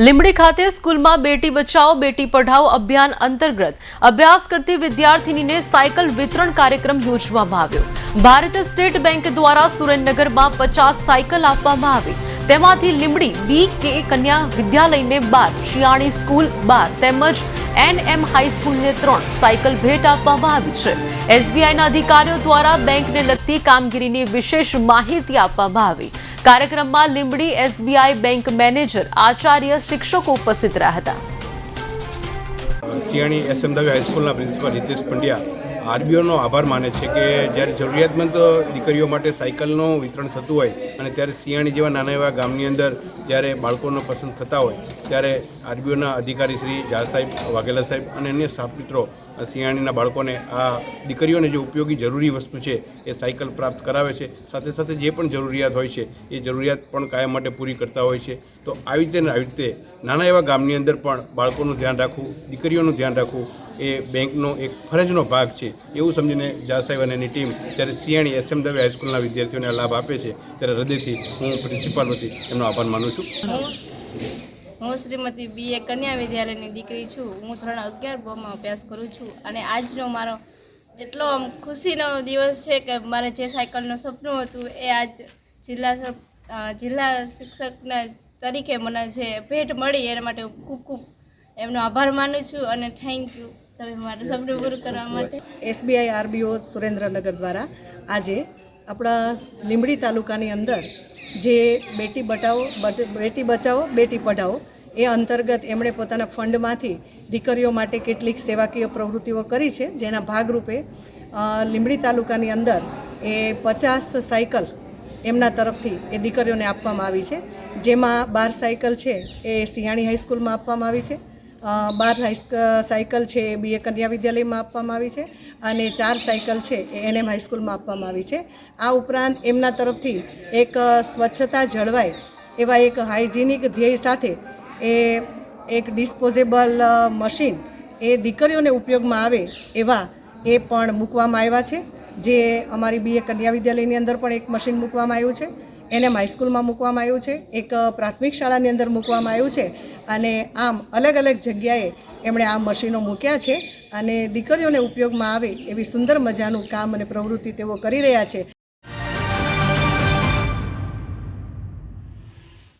લીંબડી ખાતે સ્કૂલમાં બેટી બચાવો બેટી પઢાઓ અભિયાન અંતર્ગત અભ્યાસ કરતી વિદ્યાર્થીનીને સાયકલ વિતરણ કાર્યક્રમ યોજવામાં આવ્યો. ભારતીય સ્ટેટ બેંક દ્વારા સુરેન્દ્રનગરમાં પચાસ સાયકલ આપવામાં આવી. તેમાંથી લીંબડી બી કે કન્યા વિદ્યાલયને બાર, શિયાળી સ્કૂલ બાર તેમજ એન એમ હાઈસ્કૂલને ત્રણ સાયકલ ભેટ આપવામાં આવી છે. એસબીઆઈના અધિકારીઓ દ્વારા બેંકને લગતી કામગીરીની વિશેષ માહિતી આપવામાં આવી. કાર્યક્રમમાં Limbdi SBI bank manager, Acharya, શિક્ષકો ઉપસ્થિત રહ્યા હતા. સિયાણી એસએમ દવે હાઈસ્કૂલના પ્રિન્સિપાલ હિતેશ પંડ્યા આરબીઓનો આભાર માને છે કે જ્યારે જરૂરિયાતમંદ દીકરીઓ માટે સાયકલનું વિતરણ થતું હોય અને ત્યારે સિયાણી જેવા નાના એવા ગામની અંદર જ્યારે બાળકોને પસંદ થતા હોય, ત્યારે આરબીઓના અધિકારી શ્રી ઝા સાહેબ, વાઘેલા સાહેબ અને અન્ય સ્ટાફ મિત્રો સિયાણીના બાળકોને આ દીકરીઓને જે ઉપયોગી જરૂરી વસ્તુ છે એ સાયકલ પ્રાપ્ત કરાવે છે. સાથે સાથે જે પણ જરૂરિયાત હોય છે, એ જરૂરિયાત પણ કાયમ માટે પૂરી કરતા હોય છે. તો આવી રીતે આવી રીતે નાના એવા ગામની અંદર પણ બાળકોનું ધ્યાન રાખવું, દીકરીઓનું ધ્યાન રાખવું એ બેંકનો એક ફરજનો ભાગ છે. એવું સમજીને જા સાહેબ અને એની ટીમ જ્યારે સિયાણી એસએમ દવે હાઈસ્કૂલના વિદ્યાર્થીઓને લાભ આપે છે, ત્યારે હૃદયથી હું પ્રિન્સિપાલ વતી એમનો આભાર માનું છું. હું શ્રીમતી બી એ કન્યા વિદ્યાલયની દીકરી છું. હું ધોરણ અગિયાર બોમાં અભ્યાસ કરું છું અને આજનો મારો એટલો આમ ખુશીનો દિવસ છે કે મારે જે સાયકલનું સપનું હતું એ આજ જિલ્લા જિલ્લા શિક્ષકના તરીકે મને જે ભેટ મળી એના માટે ખૂબ ખૂબ એમનો આભાર માનું છું અને થેન્ક યુ તમે મારું કરવા માટે. એસબીઆઈ આરબીઓ સુરેન્દ્રનગર દ્વારા આજે આપણા લીંબડી તાલુકાની અંદર જે બેટી બટાવો બટ- બેટી બચાવો બેટી પઢાઓ એ અંતર્ગત એમણે પોતાના ફંડમાંથી દીકરીઓ માટે કેટલીક સેવાકીય પ્રવૃત્તિઓ કરી છે જેના ભાગરૂપે લીંબડી તાલુકાની અંદર એ પચાસ સાયકલ એમના તરફથી એ દીકરીઓને આપવામાં આવી છે. જેમાં બાર સાયકલ છે એ સિયાણી હાઈસ્કૂલમાં આપવામાં આવી છે. બાર સાયકલ છે, એ બીએ કન્યા વિદ્યાલયમાં આપવામાં આવી છે અને ચાર સાયકલ છે, એ એનએમ હાઈસ્કૂલમાં આપવામાં આવી છે. આ ઉપરાંત એમના તરફથી એક સ્વચ્છતા જળવાય એવા એક હાઇજેનિક ધ્યેય સાથે એ એક ડિસ્પોઝેબલ મશીન એ દીકરીઓને ઉપયોગમાં આવે એવા એ પણ મૂકવામાં આવ્યા છે. જે અમારી બીએ કન્યા વિદ્યાલયની અંદર પણ એક મશીન મૂકવામાં આવ્યું છે. એને હાઈસ્કૂલમાં મૂકવામાં આવ્યું છે. એક પ્રાથમિક શાળાની અંદર મૂકવામાં આવ્યું છે. અને આમ અલગ અલગ જગ્યાએ એમણે આ મશીનો મૂક્યા છે અને દીકરીઓને ઉપયોગમાં આવે એવી સુંદર મજાનું કામ અને પ્રવૃત્તિ તેઓ કરી રહ્યા છે.